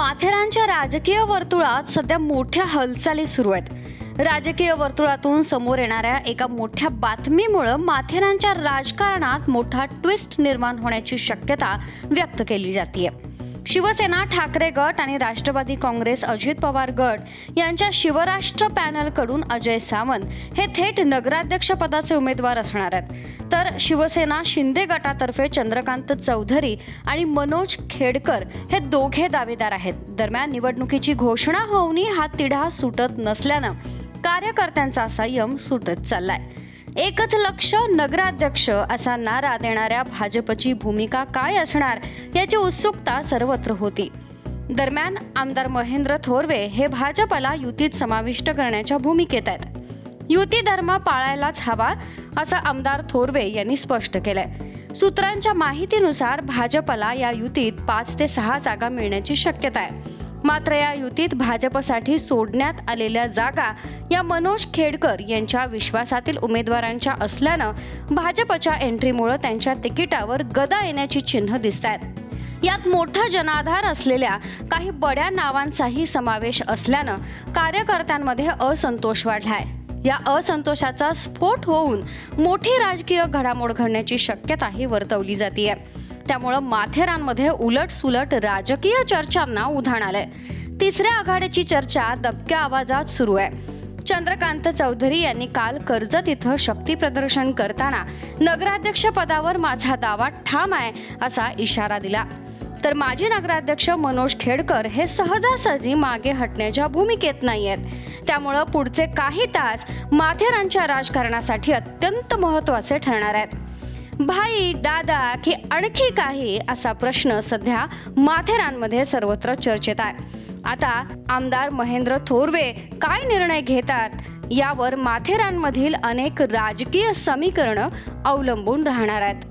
माथेरानच्या राजकीय वर्तुळात सध्या मोठ्या हालचाली सुरू आहेत. राजकीय वर्तुळातून समोर येणाऱ्या एका मोठ्या बातमीमुळं माथेरानच्या राजकारणात मोठा ट्विस्ट निर्माण होण्याची शक्यता व्यक्त केली जाते शिवसेना ठाकरे गट आणि राष्ट्रवादी काँग्रेस अजित पवार गट यांच्या शिवराष्ट्र पॅनलकडून अजय सावंत हे थेट नगराध्यक्षपदाचे उमेदवार असणार आहेत. शिवसेना शिंदे गटातर्फे चंद्रकांत चौधरी आणि मनोज खेडकर हे दोघे दावेदार आहेत. दरम्यान निवडणुकीची घोषणा होऊनही हा तिढा सुटत नसल्यानं कार्यकर्त्यांचा संयम सुटत चाललाय. एकच लक्ष नगराध्यक्ष असा नारा देणाऱ्या भाजपची भूमिका काय असणार याची उत्सुकता सर्वत्र होती. दरम्यान आमदार महेंद्र थोरवे हे भाजपला युतीत समाविष्ट करण्याच्या भूमिकेत आहेत. युती धर्म पाळायलाच हवा असं आमदार थोरवे यांनी स्पष्ट केलंय. सूत्रांच्या माहितीनुसार भाजपला या युतीत पाच ते सहा जागा मिळण्याची शक्यता आहे. मात्र या युतीत भाजपसाठी सोडण्यात आलेल्या जागा या मनोज खेडकर यांच्या विश्वासातील उमेदवारांच्या असल्यानं भाजपच्या एंट्रीमुळे त्यांच्या तिकिटावर गदा येण्याची चिन्ह दिसत आहेत यात मोठा जनाधार असलेल्या काही बड्या नावांचाही समावेश असल्यानं कार्यकर्त्यांमध्ये असंतोष वाढलाय. या असंतोषाचा स्फोट होऊन मोठी राजकीय घडामोड घडण्याची शक्यताही वर्तवली जाते त्यामुळं माथेरानमध्ये उलट सुलट राजकीय चर्चांना उधाण आलंय. तिसऱ्या आघाडीची चर्चा दबक्या आवाजात सुरू आहे. चंद्रकांत चौधरी यांनी काल कर्जत इथं शक्ती प्रदर्शन करताना नगराध्यक्ष पदावर माझा दावा ठाम आहे असा इशारा दिला. तर माजी नगराध्यक्ष मनोज खेडकर हे सहजासहजी मागे हटण्याच्या भूमिकेत नाही आहेत त्यामुळं पुढचे काही तास माथेरानच्या राजकारणासाठी अत्यंत महत्त्वाचे ठरणार आहेत. भाई दादा की आणखी काही असा प्रश्न सध्या माथेरानमध्ये सर्वत्र चर्चेत आहे. आता आमदार महेंद्र थोरवे काय निर्णय घेतात यावर माथेरानमधील अनेक राजकीय समीकरणं अवलंबून राहणार आहेत.